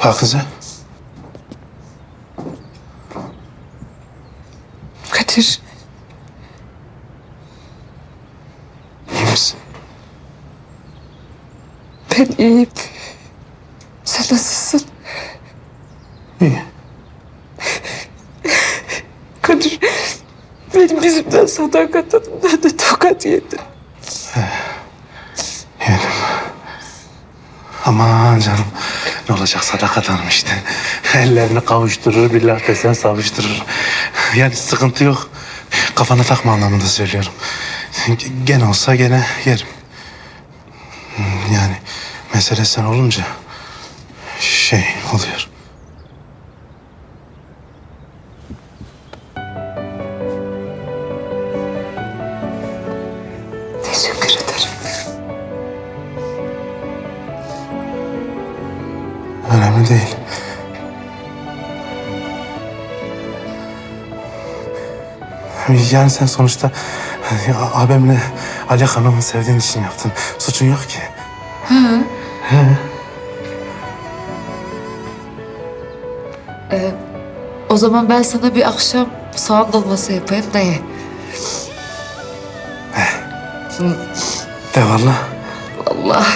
Hafize. Kadir. iyi misin? Ben iyiyim. Sen nasılsın? İyi. Kadir. Benim yüzümden sadakat hanımdan da tokat yedi. Aman canım. Ne olacak sadakat hanım işte. Ellerini kavuşturur, billah desen savuşturur. Yani sıkıntı yok. Kafana takma anlamında söylüyorum. Gene olsa gene yerim. Yani mesele sen olunca şey oluyor. Teşekkür ederim. Önemli değil. Yani sen sonuçta ya, abimle Ali Hanım'ı sevdiğin için yaptın. Suçun yok ki. O zaman ben sana bir akşam soğan dolması yapayım da ye. De valla. Allah.